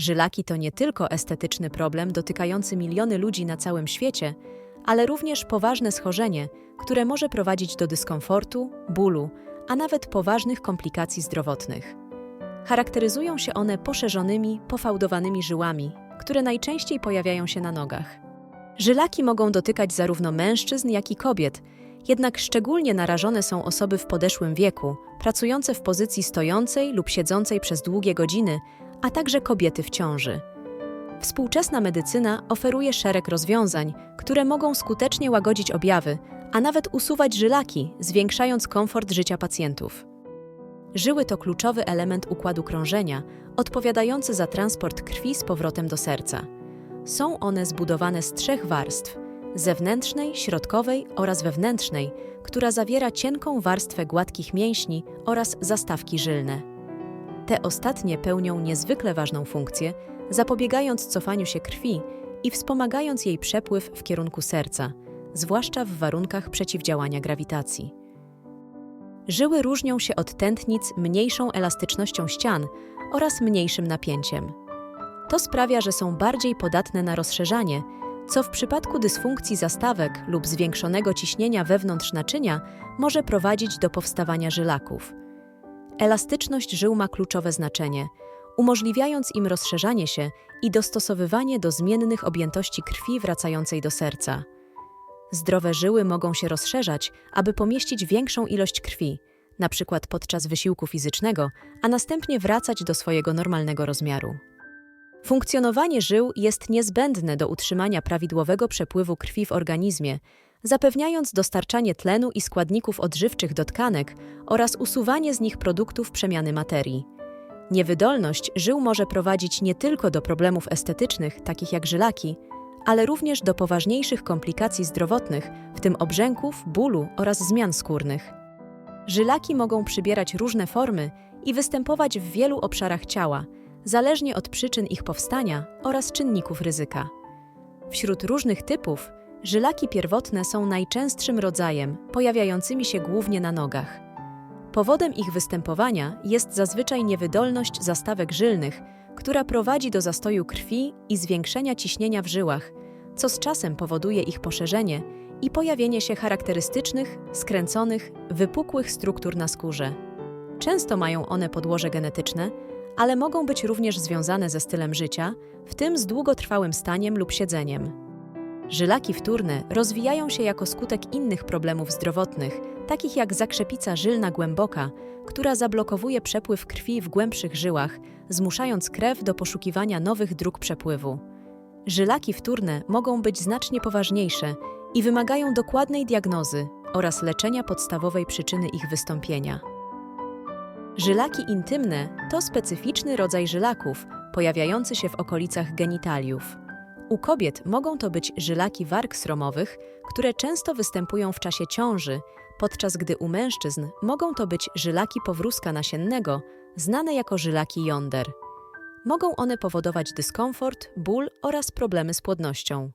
Żylaki to nie tylko estetyczny problem dotykający miliony ludzi na całym świecie, ale również poważne schorzenie, które może prowadzić do dyskomfortu, bólu, a nawet poważnych komplikacji zdrowotnych. Charakteryzują się one poszerzonymi, pofałdowanymi żyłami, które najczęściej pojawiają się na nogach. Żylaki mogą dotykać zarówno mężczyzn, jak i kobiet, jednak szczególnie narażone są osoby w podeszłym wieku, pracujące w pozycji stojącej lub siedzącej przez długie godziny, a także kobiety w ciąży. Współczesna medycyna oferuje szereg rozwiązań, które mogą skutecznie łagodzić objawy, a nawet usuwać żylaki, zwiększając komfort życia pacjentów. Żyły to kluczowy element układu krążenia, odpowiadający za transport krwi z powrotem do serca. Są one zbudowane z trzech warstw: zewnętrznej, środkowej oraz wewnętrznej, która zawiera cienką warstwę gładkich mięśni oraz zastawki żylne. Te ostatnie pełnią niezwykle ważną funkcję, zapobiegając cofaniu się krwi i wspomagając jej przepływ w kierunku serca, zwłaszcza w warunkach przeciwdziałania grawitacji. Żyły różnią się od tętnic mniejszą elastycznością ścian oraz mniejszym napięciem. To sprawia, że są bardziej podatne na rozszerzanie, co w przypadku dysfunkcji zastawek lub zwiększonego ciśnienia wewnątrz naczynia może prowadzić do powstawania żylaków. Elastyczność żył ma kluczowe znaczenie, umożliwiając im rozszerzanie się i dostosowywanie do zmiennych objętości krwi wracającej do serca. Zdrowe żyły mogą się rozszerzać, aby pomieścić większą ilość krwi, np. podczas wysiłku fizycznego, a następnie wracać do swojego normalnego rozmiaru. Funkcjonowanie żył jest niezbędne do utrzymania prawidłowego przepływu krwi w organizmie, zapewniając dostarczanie tlenu i składników odżywczych do tkanek oraz usuwanie z nich produktów przemiany materii. Niewydolność żył może prowadzić nie tylko do problemów estetycznych, takich jak żylaki, ale również do poważniejszych komplikacji zdrowotnych, w tym obrzęków, bólu oraz zmian skórnych. Żylaki mogą przybierać różne formy i występować w wielu obszarach ciała, zależnie od przyczyn ich powstania oraz czynników ryzyka. Wśród różnych typów, żylaki pierwotne są najczęstszym rodzajem, pojawiającymi się głównie na nogach. Powodem ich występowania jest zazwyczaj niewydolność zastawek żylnych, która prowadzi do zastoju krwi i zwiększenia ciśnienia w żyłach, co z czasem powoduje ich poszerzenie i pojawienie się charakterystycznych, skręconych, wypukłych struktur na skórze. Często mają one podłoże genetyczne, ale mogą być również związane ze stylem życia, w tym z długotrwałym staniem lub siedzeniem. Żylaki wtórne rozwijają się jako skutek innych problemów zdrowotnych, takich jak zakrzepica żylna głęboka, która zablokowuje przepływ krwi w głębszych żyłach, zmuszając krew do poszukiwania nowych dróg przepływu. Żylaki wtórne mogą być znacznie poważniejsze i wymagają dokładnej diagnozy oraz leczenia podstawowej przyczyny ich wystąpienia. Żylaki intymne to specyficzny rodzaj żylaków, pojawiający się w okolicach genitaliów. U kobiet mogą to być żylaki warg sromowych, które często występują w czasie ciąży, podczas gdy u mężczyzn mogą to być żylaki powrózka nasiennego, znane jako żylaki jąder. Mogą one powodować dyskomfort, ból oraz problemy z płodnością.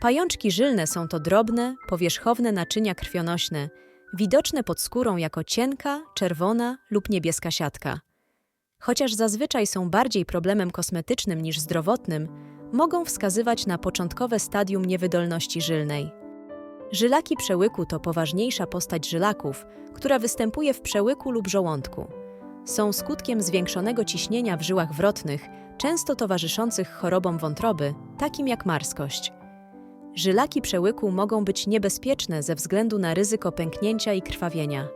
Pajączki żylne są to drobne, powierzchowne naczynia krwionośne, widoczne pod skórą jako cienka, czerwona lub niebieska siatka. Chociaż zazwyczaj są bardziej problemem kosmetycznym niż zdrowotnym, mogą wskazywać na początkowe stadium niewydolności żylnej. Żylaki przełyku to poważniejsza postać żylaków, która występuje w przełyku lub żołądku. Są skutkiem zwiększonego ciśnienia w żyłach wrotnych, często towarzyszących chorobom wątroby, takim jak marskość. Żylaki przełyku mogą być niebezpieczne ze względu na ryzyko pęknięcia i krwawienia.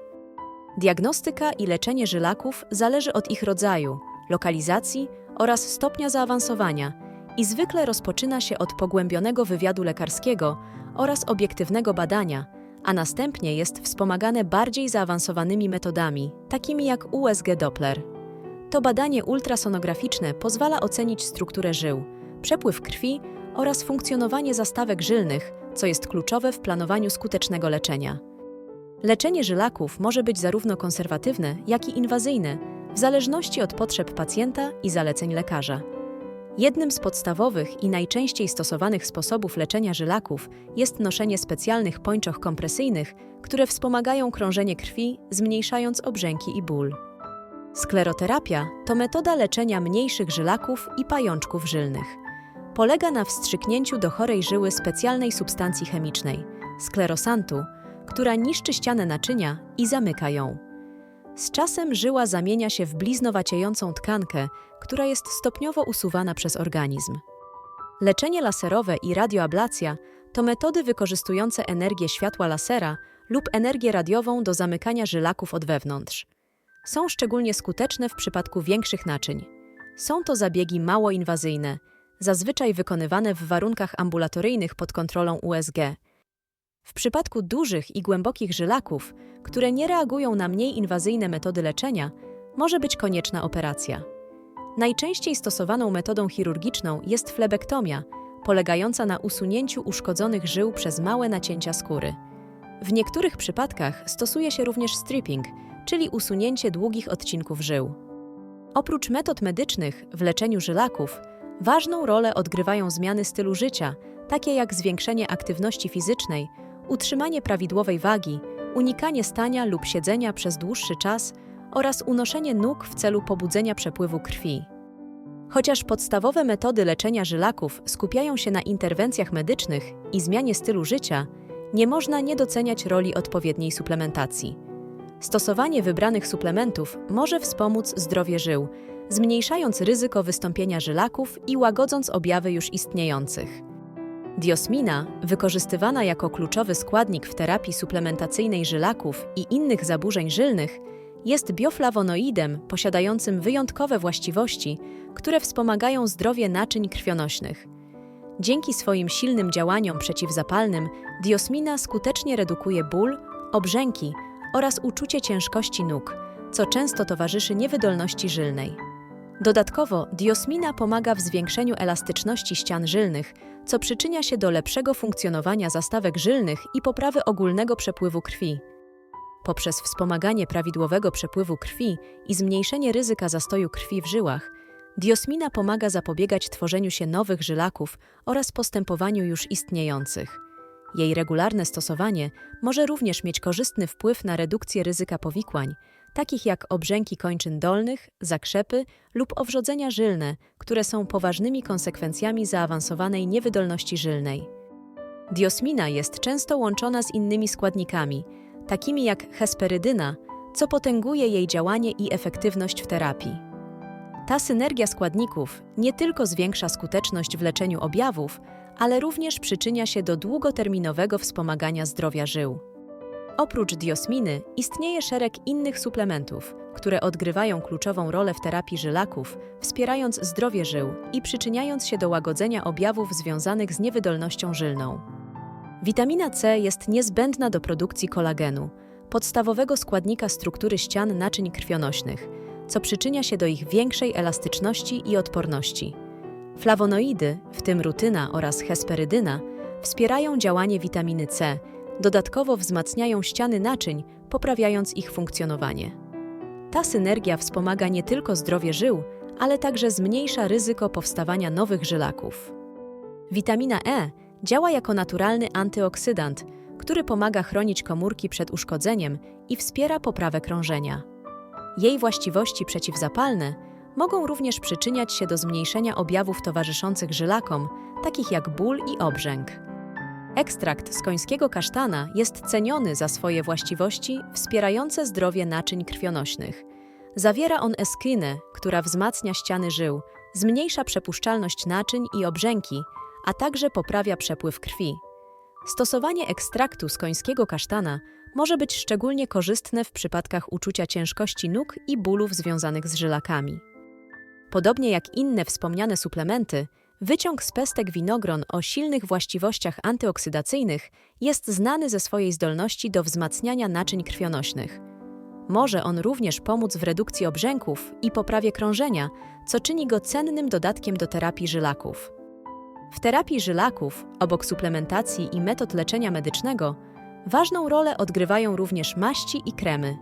Diagnostyka i leczenie żylaków zależy od ich rodzaju, lokalizacji oraz stopnia zaawansowania i zwykle rozpoczyna się od pogłębionego wywiadu lekarskiego oraz obiektywnego badania, a następnie jest wspomagane bardziej zaawansowanymi metodami, takimi jak USG Doppler. To badanie ultrasonograficzne pozwala ocenić strukturę żył, przepływ krwi oraz funkcjonowanie zastawek żylnych, co jest kluczowe w planowaniu skutecznego leczenia. Leczenie żylaków może być zarówno konserwatywne, jak i inwazyjne, w zależności od potrzeb pacjenta i zaleceń lekarza. Jednym z podstawowych i najczęściej stosowanych sposobów leczenia żylaków jest noszenie specjalnych pończoch kompresyjnych, które wspomagają krążenie krwi, zmniejszając obrzęki i ból. Skleroterapia to metoda leczenia mniejszych żylaków i pajączków żylnych. Polega na wstrzyknięciu do chorej żyły specjalnej substancji chemicznej, sklerosantu, która niszczy ścianę naczynia i zamyka ją. Z czasem żyła zamienia się w bliznowaciejącą tkankę, która jest stopniowo usuwana przez organizm. Leczenie laserowe i radioablacja to metody wykorzystujące energię światła lasera lub energię radiową do zamykania żylaków od wewnątrz. Są szczególnie skuteczne w przypadku większych naczyń. Są to zabiegi mało inwazyjne, zazwyczaj wykonywane w warunkach ambulatoryjnych pod kontrolą USG. W przypadku dużych i głębokich żylaków, które nie reagują na mniej inwazyjne metody leczenia, może być konieczna operacja. Najczęściej stosowaną metodą chirurgiczną jest flebektomia, polegająca na usunięciu uszkodzonych żył przez małe nacięcia skóry. W niektórych przypadkach stosuje się również stripping, czyli usunięcie długich odcinków żył. Oprócz metod medycznych w leczeniu żylaków, ważną rolę odgrywają zmiany stylu życia, takie jak zwiększenie aktywności fizycznej, utrzymanie prawidłowej wagi, unikanie stania lub siedzenia przez dłuższy czas oraz unoszenie nóg w celu pobudzenia przepływu krwi. Chociaż podstawowe metody leczenia żylaków skupiają się na interwencjach medycznych i zmianie stylu życia, nie można nie doceniać roli odpowiedniej suplementacji. Stosowanie wybranych suplementów może wspomóc zdrowie żył, zmniejszając ryzyko wystąpienia żylaków i łagodząc objawy już istniejących. Diosmina, wykorzystywana jako kluczowy składnik w terapii suplementacyjnej żylaków i innych zaburzeń żylnych, jest bioflawonoidem posiadającym wyjątkowe właściwości, które wspomagają zdrowie naczyń krwionośnych. Dzięki swoim silnym działaniom przeciwzapalnym, diosmina skutecznie redukuje ból, obrzęki oraz uczucie ciężkości nóg, co często towarzyszy niewydolności żylnej. Dodatkowo diosmina pomaga w zwiększeniu elastyczności ścian żylnych, co przyczynia się do lepszego funkcjonowania zastawek żylnych i poprawy ogólnego przepływu krwi. Poprzez wspomaganie prawidłowego przepływu krwi i zmniejszenie ryzyka zastoju krwi w żyłach, diosmina pomaga zapobiegać tworzeniu się nowych żylaków oraz postępowaniu już istniejących. Jej regularne stosowanie może również mieć korzystny wpływ na redukcję ryzyka powikłań, takich jak obrzęki kończyn dolnych, zakrzepy lub owrzodzenia żylne, które są poważnymi konsekwencjami zaawansowanej niewydolności żylnej. Diosmina jest często łączona z innymi składnikami, takimi jak hesperydyna, co potęguje jej działanie i efektywność w terapii. Ta synergia składników nie tylko zwiększa skuteczność w leczeniu objawów, ale również przyczynia się do długoterminowego wspomagania zdrowia żył. Oprócz diosminy istnieje szereg innych suplementów, które odgrywają kluczową rolę w terapii żylaków, wspierając zdrowie żył i przyczyniając się do łagodzenia objawów związanych z niewydolnością żylną. Witamina C jest niezbędna do produkcji kolagenu, podstawowego składnika struktury ścian naczyń krwionośnych, co przyczynia się do ich większej elastyczności i odporności. Flawonoidy, w tym rutyna oraz hesperydyna, wspierają działanie witaminy C, dodatkowo wzmacniają ściany naczyń, poprawiając ich funkcjonowanie. Ta synergia wspomaga nie tylko zdrowie żył, ale także zmniejsza ryzyko powstawania nowych żylaków. Witamina E działa jako naturalny antyoksydant, który pomaga chronić komórki przed uszkodzeniem i wspiera poprawę krążenia. Jej właściwości przeciwzapalne mogą również przyczyniać się do zmniejszenia objawów towarzyszących żylakom, takich jak ból i obrzęk. Ekstrakt z końskiego kasztana jest ceniony za swoje właściwości wspierające zdrowie naczyń krwionośnych. Zawiera on eskrinę, która wzmacnia ściany żył, zmniejsza przepuszczalność naczyń i obrzęki, a także poprawia przepływ krwi. Stosowanie ekstraktu z końskiego kasztana może być szczególnie korzystne w przypadkach uczucia ciężkości nóg i bólów związanych z żylakami. Podobnie jak inne wspomniane suplementy, wyciąg z pestek winogron o silnych właściwościach antyoksydacyjnych jest znany ze swojej zdolności do wzmacniania naczyń krwionośnych. Może on również pomóc w redukcji obrzęków i poprawie krążenia, co czyni go cennym dodatkiem do terapii żylaków. W terapii żylaków, obok suplementacji i metod leczenia medycznego, ważną rolę odgrywają również maści i kremy.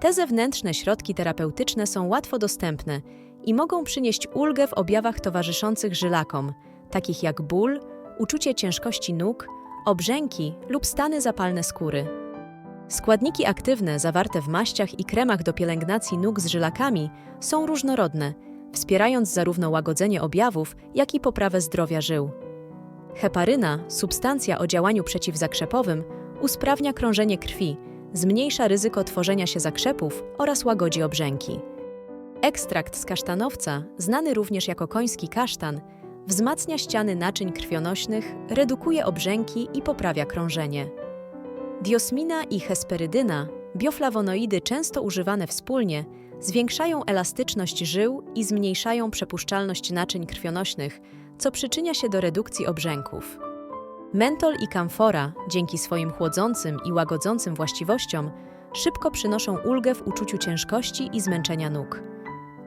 Te zewnętrzne środki terapeutyczne są łatwo dostępne i mogą przynieść ulgę w objawach towarzyszących żylakom, takich jak ból, uczucie ciężkości nóg, obrzęki lub stany zapalne skóry. Składniki aktywne zawarte w maściach i kremach do pielęgnacji nóg z żylakami są różnorodne, wspierając zarówno łagodzenie objawów, jak i poprawę zdrowia żył. Heparyna, substancja o działaniu przeciwzakrzepowym, usprawnia krążenie krwi, zmniejsza ryzyko tworzenia się zakrzepów oraz łagodzi obrzęki. Ekstrakt z kasztanowca, znany również jako koński kasztan, wzmacnia ściany naczyń krwionośnych, redukuje obrzęki i poprawia krążenie. Diosmina i hesperydyna, bioflawonoidy często używane wspólnie, zwiększają elastyczność żył i zmniejszają przepuszczalność naczyń krwionośnych, co przyczynia się do redukcji obrzęków. Mentol i kamfora, dzięki swoim chłodzącym i łagodzącym właściwościom, szybko przynoszą ulgę w uczuciu ciężkości i zmęczenia nóg.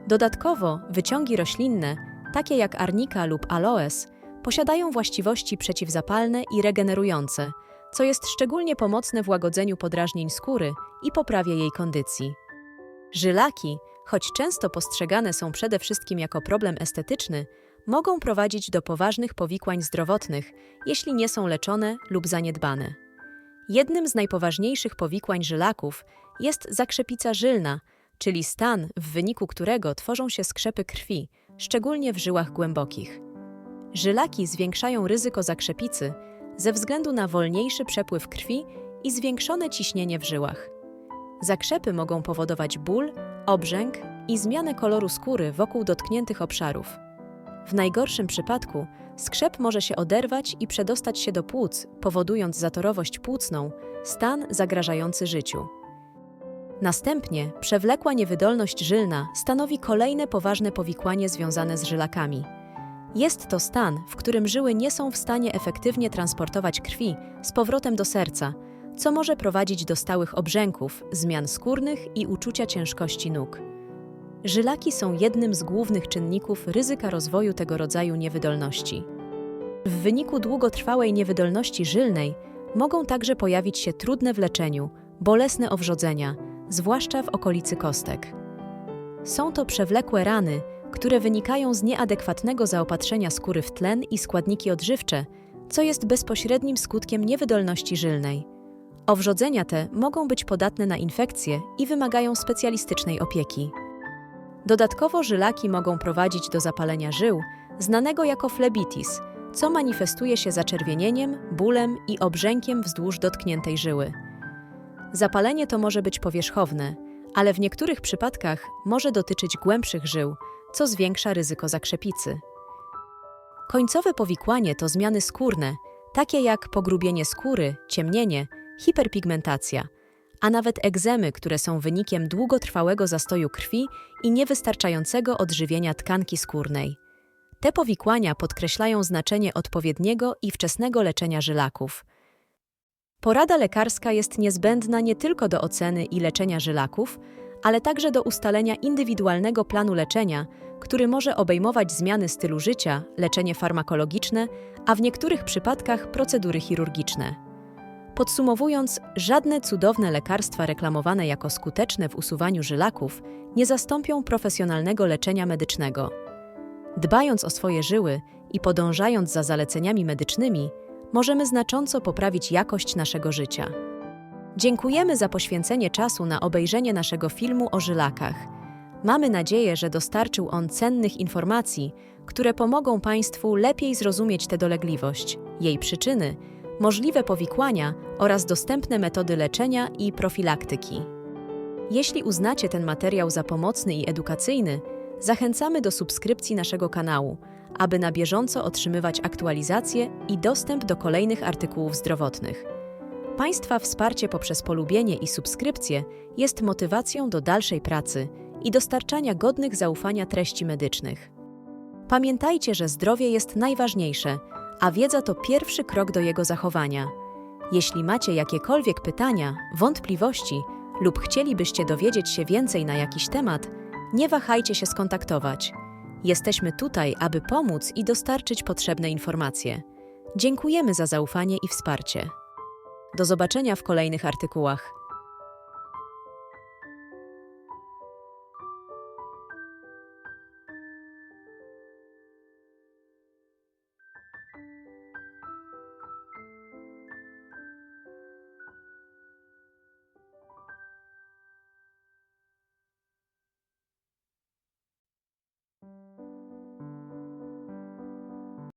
Dodatkowo wyciągi roślinne, takie jak arnika lub aloes, posiadają właściwości przeciwzapalne i regenerujące, co jest szczególnie pomocne w łagodzeniu podrażnień skóry i poprawie jej kondycji. Żylaki, choć często postrzegane są przede wszystkim jako problem estetyczny, mogą prowadzić do poważnych powikłań zdrowotnych, jeśli nie są leczone lub zaniedbane. Jednym z najpoważniejszych powikłań żylaków jest zakrzepica żylna, czyli stan, w wyniku którego tworzą się skrzepy krwi, szczególnie w żyłach głębokich. Żylaki zwiększają ryzyko zakrzepicy ze względu na wolniejszy przepływ krwi i zwiększone ciśnienie w żyłach. Zakrzepy mogą powodować ból, obrzęk i zmianę koloru skóry wokół dotkniętych obszarów. W najgorszym przypadku skrzep może się oderwać i przedostać się do płuc, powodując zatorowość płucną, stan zagrażający życiu. Następnie przewlekła niewydolność żylna stanowi kolejne poważne powikłanie związane z żylakami. Jest to stan, w którym żyły nie są w stanie efektywnie transportować krwi z powrotem do serca, co może prowadzić do stałych obrzęków, zmian skórnych i uczucia ciężkości nóg. Żylaki są jednym z głównych czynników ryzyka rozwoju tego rodzaju niewydolności. W wyniku długotrwałej niewydolności żylnej mogą także pojawić się trudne w leczeniu, bolesne owrzodzenia, zwłaszcza w okolicy kostek. Są to przewlekłe rany, które wynikają z nieadekwatnego zaopatrzenia skóry w tlen i składniki odżywcze, co jest bezpośrednim skutkiem niewydolności żylnej. Owrzodzenia te mogą być podatne na infekcje i wymagają specjalistycznej opieki. Dodatkowo żylaki mogą prowadzić do zapalenia żył, znanego jako flebitis, co manifestuje się zaczerwienieniem, bólem i obrzękiem wzdłuż dotkniętej żyły. Zapalenie to może być powierzchowne, ale w niektórych przypadkach może dotyczyć głębszych żył, co zwiększa ryzyko zakrzepicy. Końcowe powikłanie to zmiany skórne, takie jak pogrubienie skóry, ciemnienie, hiperpigmentacja, a nawet egzemy, które są wynikiem długotrwałego zastoju krwi i niewystarczającego odżywienia tkanki skórnej. Te powikłania podkreślają znaczenie odpowiedniego i wczesnego leczenia żylaków. Porada lekarska jest niezbędna nie tylko do oceny i leczenia żylaków, ale także do ustalenia indywidualnego planu leczenia, który może obejmować zmiany stylu życia, leczenie farmakologiczne, a w niektórych przypadkach procedury chirurgiczne. Podsumowując, żadne cudowne lekarstwa reklamowane jako skuteczne w usuwaniu żylaków nie zastąpią profesjonalnego leczenia medycznego. Dbając o swoje żyły i podążając za zaleceniami medycznymi, możemy znacząco poprawić jakość naszego życia. Dziękujemy za poświęcenie czasu na obejrzenie naszego filmu o żylakach. Mamy nadzieję, że dostarczył on cennych informacji, które pomogą Państwu lepiej zrozumieć tę dolegliwość, jej przyczyny, możliwe powikłania oraz dostępne metody leczenia i profilaktyki. Jeśli uznacie ten materiał za pomocny i edukacyjny, zachęcamy do subskrypcji naszego kanału, aby na bieżąco otrzymywać aktualizacje i dostęp do kolejnych artykułów zdrowotnych. Państwa wsparcie poprzez polubienie i subskrypcję jest motywacją do dalszej pracy i dostarczania godnych zaufania treści medycznych. Pamiętajcie, że zdrowie jest najważniejsze, a wiedza to pierwszy krok do jego zachowania. Jeśli macie jakiekolwiek pytania, wątpliwości lub chcielibyście dowiedzieć się więcej na jakiś temat, nie wahajcie się skontaktować. Jesteśmy tutaj, aby pomóc i dostarczyć potrzebne informacje. Dziękujemy za zaufanie i wsparcie. Do zobaczenia w kolejnych artykułach.